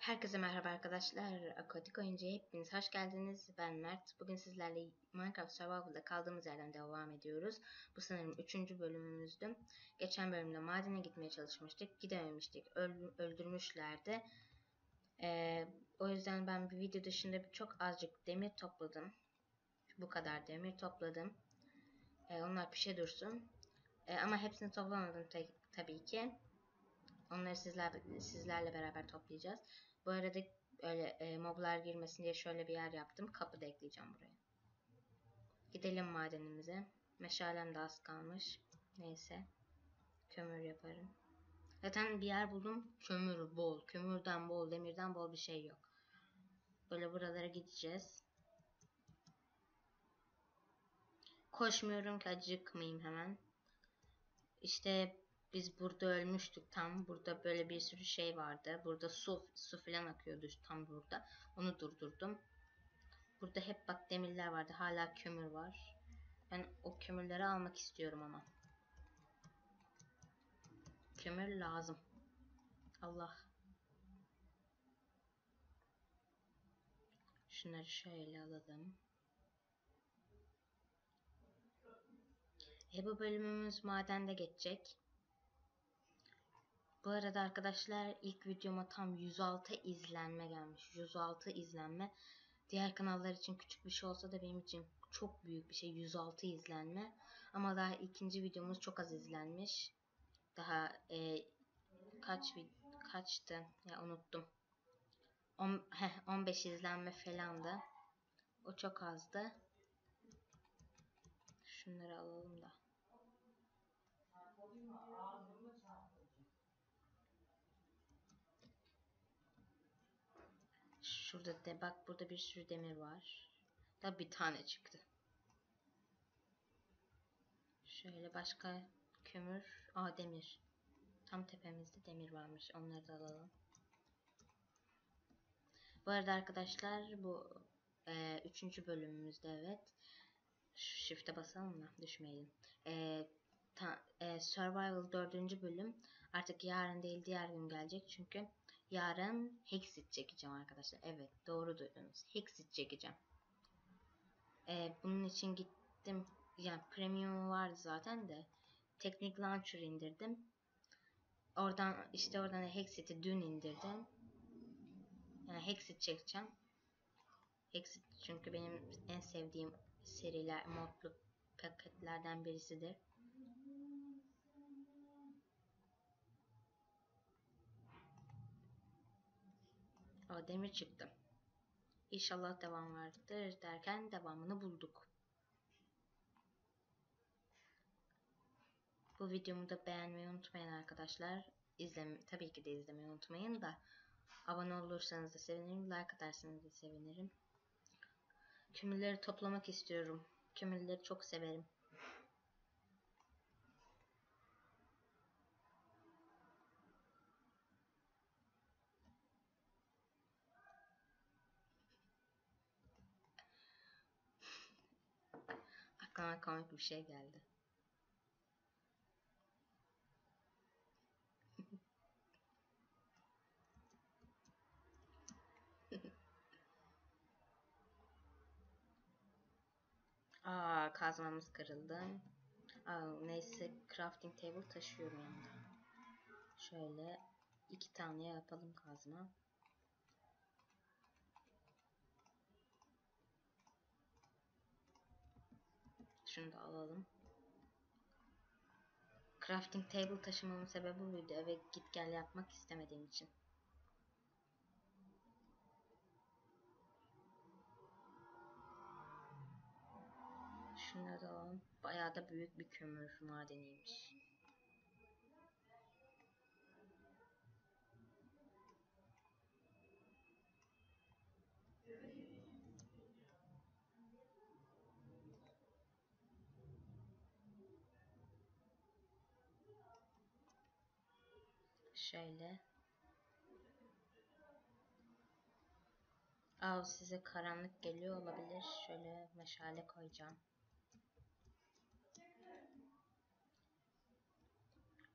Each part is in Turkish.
Herkese merhaba arkadaşlar. Akotik Oyuncu'ya hepiniz hoş geldiniz. Ben Mert. Bugün sizlerle Minecraft Survival'da kaldığımız yerden devam ediyoruz. Bu sanırım 3. bölümümüzdü. Geçen bölümde madene gitmeye çalışmıştık. Gidememiştik. Öl öldürmüşlerdi. Ee, o yüzden ben bir video dışında çok azıcık demir topladım. Bu kadar demir topladım. Ee, onlar pişe dursun. Ee, ama hepsini toplamadım tabii ki. Onları sizler, sizlerle beraber toplayacağız. Bu arada öyle e, moblar girmesin diye şöyle bir yer yaptım. Kapı da ekleyeceğim buraya. Gidelim madenimize. Meşalem de az kalmış. Neyse. Kömür yaparım. Zaten bir yer buldum. Kömür bol. Kömürden bol, demirden bol bir şey yok. Böyle buralara gideceğiz. Koşmuyorum ki acıkmayayım hemen. İşte biz burada ölmüştük tam. Burada böyle bir sürü şey vardı. Burada su, su falan akıyordu tam burada. Onu durdurdum. Burada hep bak demirler vardı. Hala kömür var. Ben o kömürleri almak istiyorum ama. Kömür lazım. Allah. Şunları şöyle alalım. E bu bölümümüz madende geçecek. Bu arada arkadaşlar ilk videoma tam 106 izlenme gelmiş. 106 izlenme. Diğer kanallar için küçük bir şey olsa da benim için çok büyük bir şey. 106 izlenme. Ama daha ikinci videomuz çok az izlenmiş. Daha e, kaç kaçtı? Ya unuttum. 10, heh, 15 izlenme falan da. O çok azdı. Şunları alalım da. Şurada de bak burada bir sürü demir var. Da bir tane çıktı. Şöyle başka kömür. Aa demir. Tam tepemizde demir varmış. Onları da alalım. Bu arada arkadaşlar bu e, üçüncü bölümümüzde evet. Shift'e basalım da düşmeyelim. E, ta, e, Survival dördüncü bölüm artık yarın değil diğer gün gelecek çünkü yarın Hexit çekeceğim arkadaşlar. Evet doğru duydunuz. Hexit çekeceğim. Ee, bunun için gittim. Yani premium vardı zaten de. Teknik Launcher indirdim. Oradan işte oradan Hexit'i dün indirdim. Yani Hexit çekeceğim. Hexit çünkü benim en sevdiğim seriler, modlu paketlerden birisidir. Aa, demir çıktı. İnşallah devam vardır derken devamını bulduk. Bu videomu da beğenmeyi unutmayın arkadaşlar. İzleme, tabii ki de izlemeyi unutmayın da abone olursanız da sevinirim. Like atarsanız da sevinirim. Kömürleri toplamak istiyorum. Kömürleri çok severim. Aklıma komik bir şey geldi. Aa kazmamız kırıldı. Aa, neyse crafting table taşıyorum yanında. Şöyle iki tane yapalım kazma. Şunu da alalım. Crafting table taşımamın sebebi buydu. Eve git gel yapmak istemediğim için. Şunları da alalım. Bayağı da büyük bir kömür madeniymiş. Şöyle. Aa, size karanlık geliyor olabilir. Şöyle meşale koyacağım.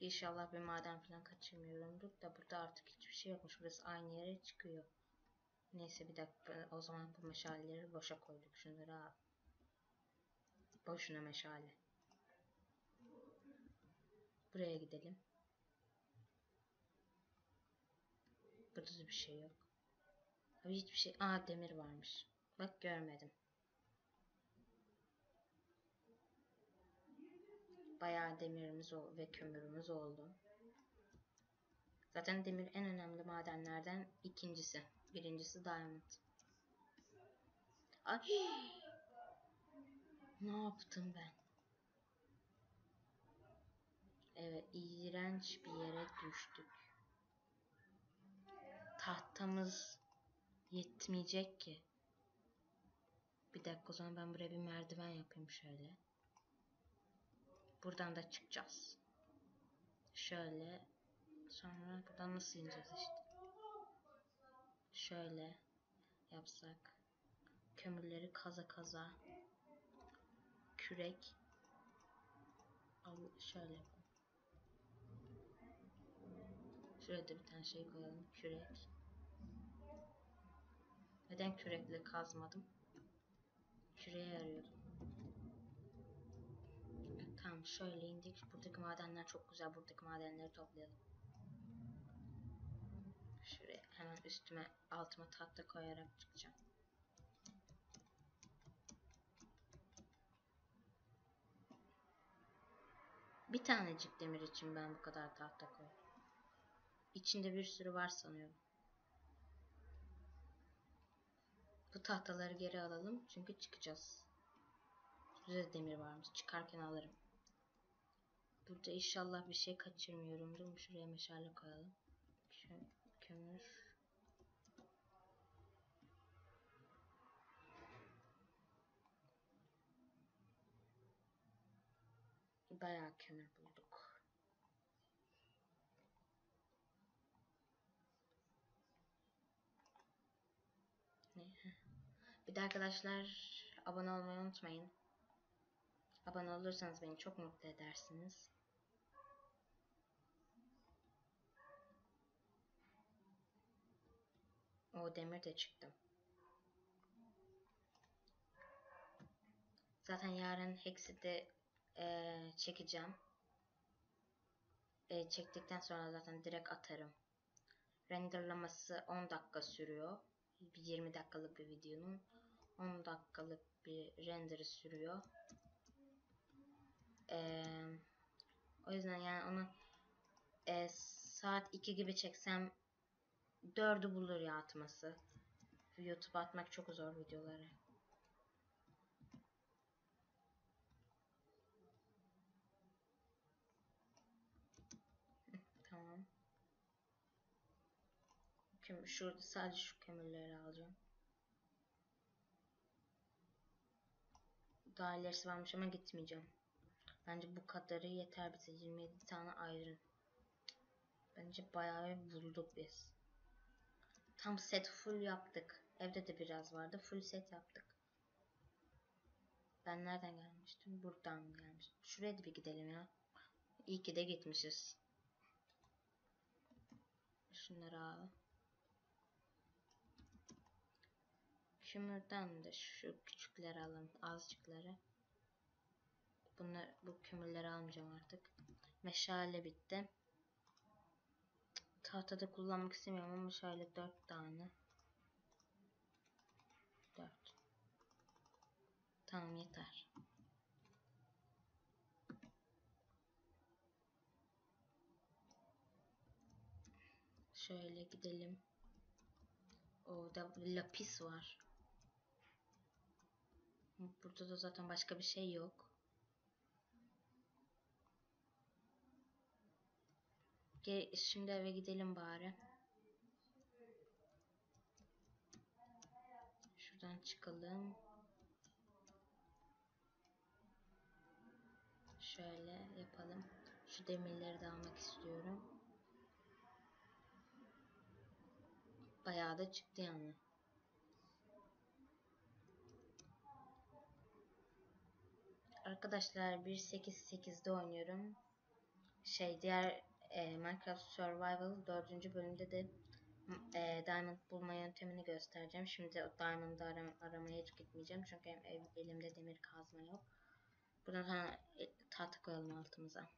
İnşallah bir maden falan kaçırmıyorumdur da burada artık hiçbir şey yokmuş. Burası aynı yere çıkıyor. Neyse bir dakika o zaman bu meşaleleri boşa koyduk. Şunları al. Boşuna meşale. Buraya gidelim. Burada da bir şey yok. Abi hiçbir şey. Aa demir varmış. Bak görmedim. Bayağı demirimiz ve kömürümüz oldu. Zaten demir en önemli madenlerden ikincisi. Birincisi diamond. Ay. Ne yaptım ben? Evet, iğrenç bir yere düştük. Tahtamız yetmeyecek ki. Bir dakika o zaman ben buraya bir merdiven yapayım şöyle. Buradan da çıkacağız. Şöyle. Sonra buradan nasıl ineceğiz işte. Şöyle yapsak. Kömürleri kaza kaza. Kürek. Al şöyle. Şurada bir tane şey koyalım. Kürek. Neden kürekle kazmadım? Küreğe arıyordum. Tamam şöyle indik. Buradaki madenler çok güzel. Buradaki madenleri toplayalım. Şuraya hemen üstüme altıma tahta koyarak çıkacağım. Bir tanecik demir için ben bu kadar tahta koydum. İçinde bir sürü var sanıyorum. Bu tahtaları geri alalım çünkü çıkacağız. Burada demir varmış. Çıkarken alırım. Burada inşallah bir şey kaçırmıyorum. Dur şuraya meşale koyalım. Şu kömür. Bayağı kömür bulduk. Ne? Bir de arkadaşlar abone olmayı unutmayın. Abone olursanız beni çok mutlu edersiniz. O demir de çıktı. Zaten yarın Hex'i de e, çekeceğim. E, çektikten sonra zaten direkt atarım. Renderlaması 10 dakika sürüyor. 20 dakikalık bir videonun 10 dakikalık bir renderı sürüyor. E, o yüzden yani onu e, saat 2 gibi çeksem 4'ü bulur ya atması. YouTube atmak çok zor videoları. Tamam. Kömür, şurada sadece şu kömürleri alacağım. Daha ilerisi varmış ama gitmeyeceğim. Bence bu kadarı yeter bize. 27 tane ayrı. Bence bayağı bulduk biz. Tam set full yaptık. Evde de biraz vardı. Full set yaptık. Ben nereden gelmiştim? Buradan gelmiştim. Şuraya da bir gidelim ya. İyi ki de gitmişiz. Şunları al. Kömürden de şu küçükleri alın. Azıcıkları. Bunlar, bu kömürleri almayacağım artık. Meşale bitti. Tahtada kullanmak istemiyorum ama şöyle dört tane. Dört. Tamam yeter. Şöyle gidelim. Orada lapis var. Burada da zaten başka bir şey yok. Şimdi eve gidelim bari. Şuradan çıkalım. Şöyle yapalım. Şu demirleri de almak istiyorum. Bayağı da çıktı yani. Arkadaşlar 1.8.8'de oynuyorum. şey diğer e, Minecraft Survival 4. bölümde de e, diamond bulma yöntemini göstereceğim. Şimdi diamond'ı ara, aramaya hiç gitmeyeceğim çünkü ev, elimde demir kazma yok. Buradan sonra e, tahta koyalım altımıza.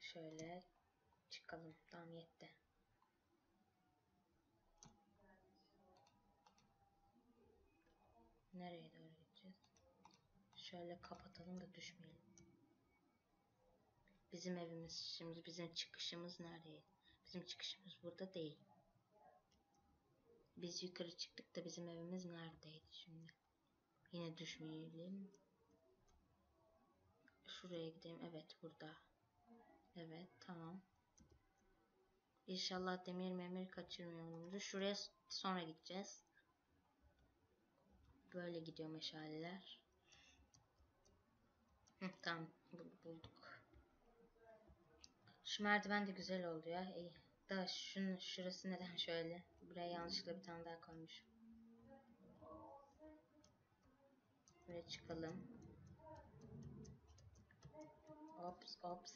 Şöyle çıkalım. Tamam yetti. Nereye doğru gideceğiz? Şöyle kapatalım da düşmeyelim. Bizim evimiz şimdi bizim çıkışımız nereye? Bizim çıkışımız burada değil. Biz yukarı çıktık da bizim evimiz neredeydi şimdi? Yine düşmeyelim. Şuraya gidelim. Evet burada. Evet tamam. İnşallah demir memir kaçırmıyorumdur. Şuraya sonra gideceğiz. Böyle gidiyor meşaleler. Hı, tamam bulduk. Şu merdiven de güzel oldu ya. İyi. Da şunun şurası neden şöyle? Buraya yanlışlıkla bir tane daha koymuşum. Buraya çıkalım. Ops ops.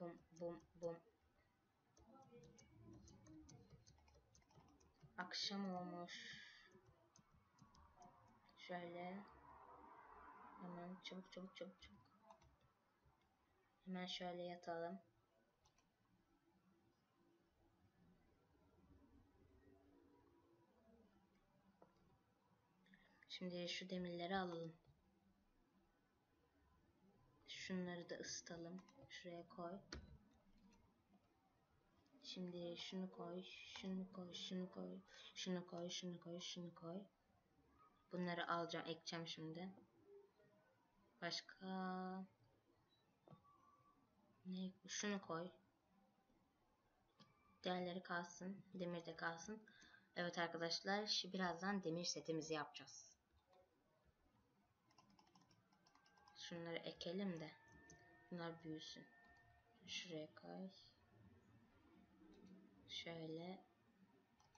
Bum bum bum. Akşam olmuş. Şöyle. Hemen çabuk çabuk çabuk çabuk. Hemen şöyle yatalım. Şimdi şu demirleri alalım. Şunları da ısıtalım. Şuraya koy. Şimdi şunu koy, şunu koy, şunu koy, şunu koy, şunu koy, şunu koy. Bunları alacağım, ekeceğim şimdi. Başka ne? Şunu koy. Diğerleri kalsın, demir de kalsın. Evet arkadaşlar, şimdi birazdan demir setimizi yapacağız. Şunları ekelim de bunlar büyüsün. Şuraya koy. Şöyle.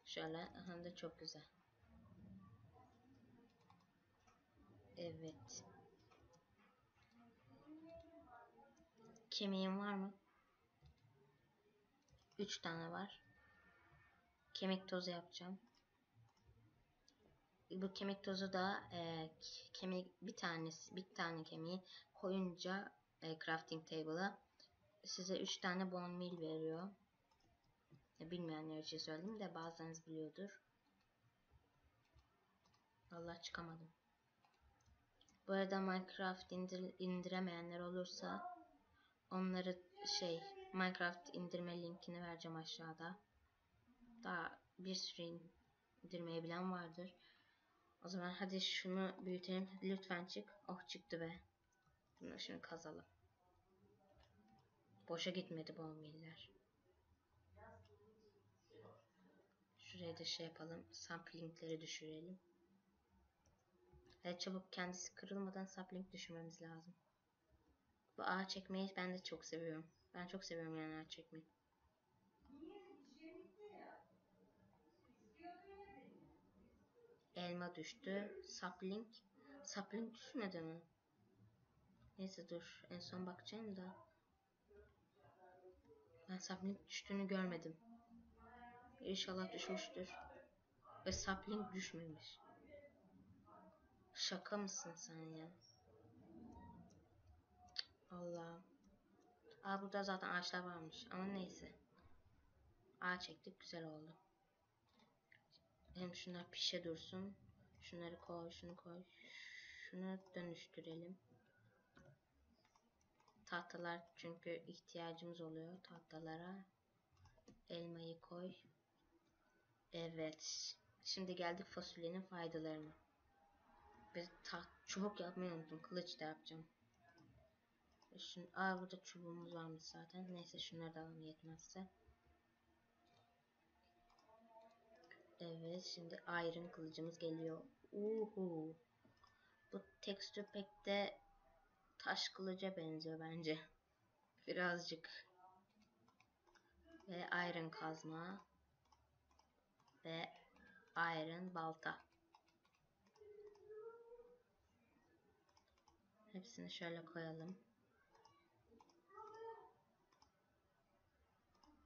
Şöyle. Hem de çok güzel. Evet. Kemiğim var mı? Üç tane var. Kemik tozu yapacağım. Bu kemik tozu da e, kemik bir tanesi bir tane kemiği koyunca e, crafting table'a size üç tane bone meal veriyor. E, bilmeyenler için söyledim de bazılarınız biliyordur. Allah çıkamadım. Bu arada Minecraft indir, indiremeyenler olursa onları şey Minecraft indirme linkini vereceğim aşağıda. Daha bir sürü indirmeyi bilen vardır. O zaman hadi şunu büyütelim. Lütfen çık. Oh çıktı be. Bunu şimdi kazalım. Boşa gitmedi bu miller. Şuraya da şey yapalım. Samplingleri düşürelim. Evet çabuk kendisi kırılmadan sapling düşürmemiz lazım. Bu ağaç çekmeyi ben de çok seviyorum. Ben çok seviyorum yani ağaç çekmeyi. Elma düştü. Sapling. Sapling düşmedi mi? Neyse dur. En son bakacağım da. Ben sapling düştüğünü görmedim. İnşallah düşmüştür. Ve sapling düşmemiş. Şaka mısın sen ya? Allah. Aa burada zaten ağaçlar varmış ama neyse. Ağaç çektik güzel oldu. Hem şunlar pişe dursun. Şunları koy, şunu koy. Şunu dönüştürelim. Tahtalar çünkü ihtiyacımız oluyor tahtalara. Elmayı koy. Evet. Şimdi geldik fasulyenin faydalarına. Bir taht çubuk yapmayı unuttum. Kılıç da yapacağım. Şun, aa burada çubuğumuz varmış zaten. Neyse şunları da alalım yetmezse. Evet şimdi iron kılıcımız geliyor. Uhu. Bu tekstür pek de taş kılıca benziyor bence. Birazcık. Ve iron kazma. Ve iron balta. Hepsini şöyle koyalım.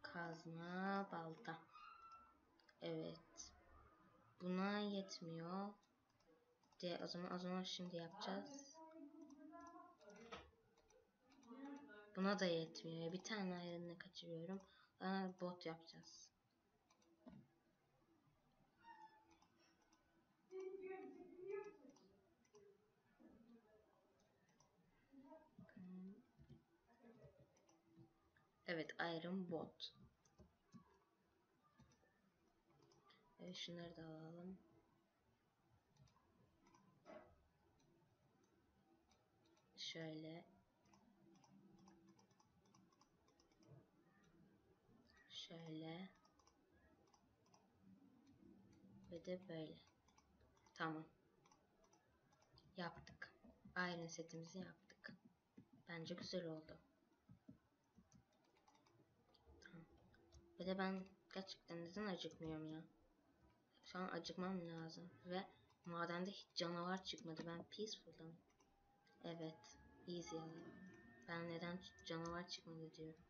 Kazma, balta. Evet. Buna yetmiyor. De o zaman o zaman şimdi yapacağız. Buna da yetmiyor. Bir tane ayrını kaçırıyorum. Daha bot yapacağız. Evet Iron Bot. Evet şunları da alalım. Şöyle. Şöyle. Ve de böyle. Tamam. Yaptık. Iron setimizi yaptık. Bence güzel oldu. Ve de ben gerçekten neden acıkmıyorum ya. Şu an acıkmam lazım. Ve madende hiç canavar çıkmadı. Ben peaceful'ım. Evet. Easy. Ben neden canavar çıkmadı diyorum.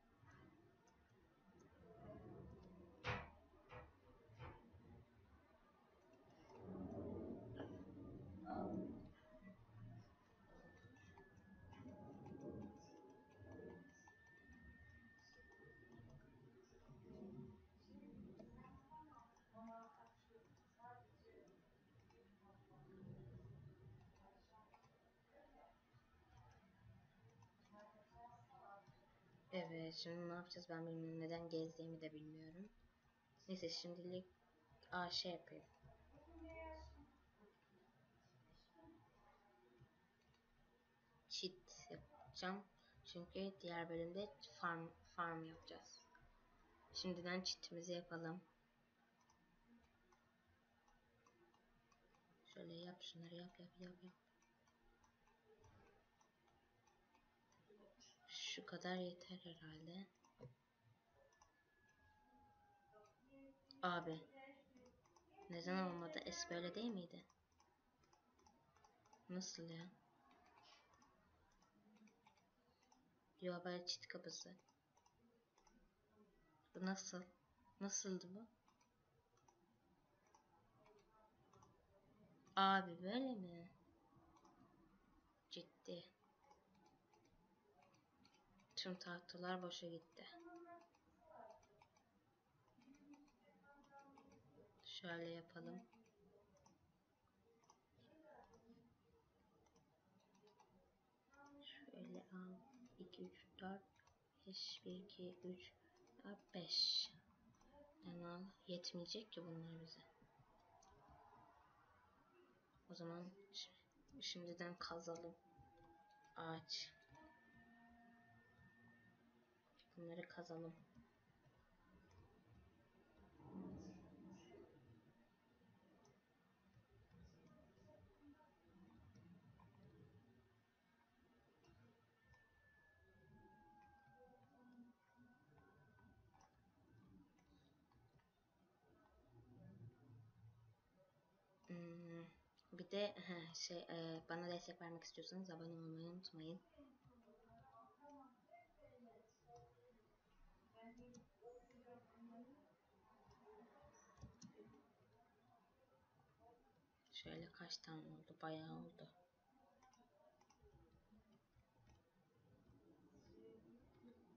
Evet şimdi ne yapacağız ben bilmiyorum. Neden gezdiğimi de bilmiyorum. Neyse şimdilik Aa, şey yapayım. Cheat yapacağım. Çünkü diğer bölümde farm, farm yapacağız. Şimdiden cheat'imizi yapalım. Şöyle yap şunları yap yap yap yap. Şu kadar yeter herhalde. Abi. Neden olmadı? Es böyle değil miydi? Nasıl ya? Yo böyle çit kapısı. Bu nasıl? Nasıldı bu? Abi böyle mi? Ciddi. Tüm tahtalar boşa gitti. Şöyle yapalım. Şöyle al. 2, 3, 4, 5, 1, 2, 3, 4, 5. Yani al. Yetmeyecek ki bunlar bize. O zaman şimdiden kazalım. Ağaç. Bunları kazalım. Hmm, bir de şey e, bana destek vermek istiyorsanız abone olmayı unutmayın. Şöyle kaç tane oldu? Bayağı oldu.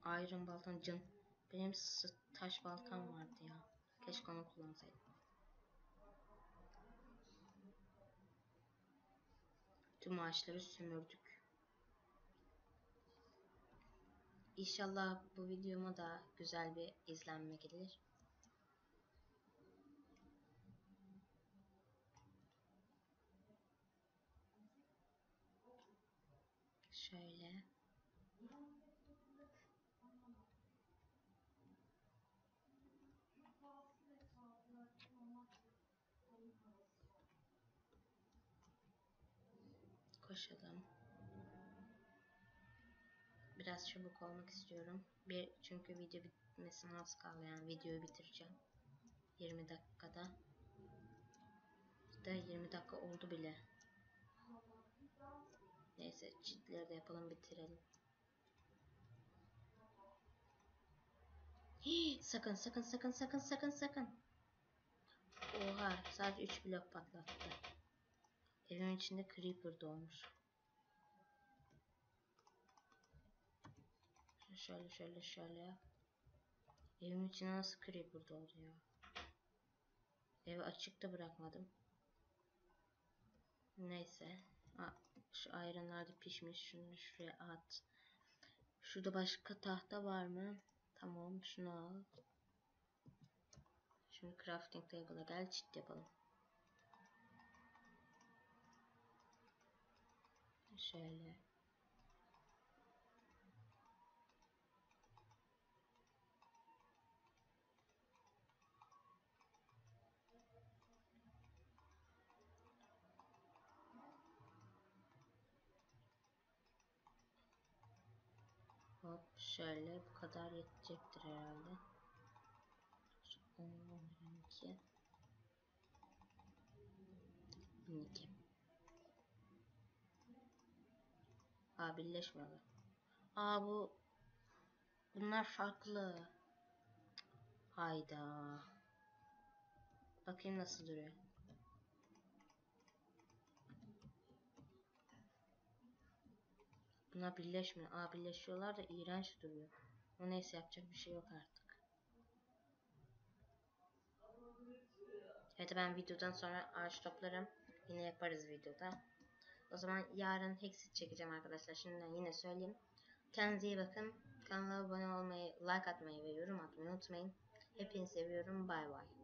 Iron baltam can. Benim taş baltam vardı ya. Keşke onu kullansaydım. Tüm ağaçları sömürdük. İnşallah bu videoma da güzel bir izlenme gelir. Şöyle. Koşalım. Biraz çabuk olmak istiyorum. Bir çünkü video bitmesine az kaldı yani videoyu bitireceğim. 20 dakikada. Da 20 dakika oldu bile. Neyse çitleri de yapalım bitirelim. Hii, sakın sakın sakın sakın sakın sakın. Oha sadece 3 blok patlattı. Evin içinde creeper doğmuş. Şöyle şöyle şöyle. Evin içine nasıl creeper doğdu ya? Evi açıkta bırakmadım. Neyse. Aa, şu ayranlar da pişmiş. Şunu şuraya at. Şurada başka tahta var mı? Tamam şunu al. Şimdi crafting table'a gel çit yapalım. Şöyle. Şöyle bu kadar yetecektir herhalde. 10, 12 12 Aa birleşmiyorlar. Aa bu bunlar farklı. Hayda. Bakayım nasıl duruyor. Bunlar birleşmiyor. Aa birleşiyorlar da iğrenç duruyor. O neyse yapacak bir şey yok artık. Evet ben videodan sonra ağaç toplarım. Yine yaparız videoda. O zaman yarın Hexit çekeceğim arkadaşlar. Şimdiden yine söyleyeyim. Kendinize iyi bakın. Kanala abone olmayı, like atmayı ve yorum atmayı unutmayın. Hepinizi seviyorum. Bay bay.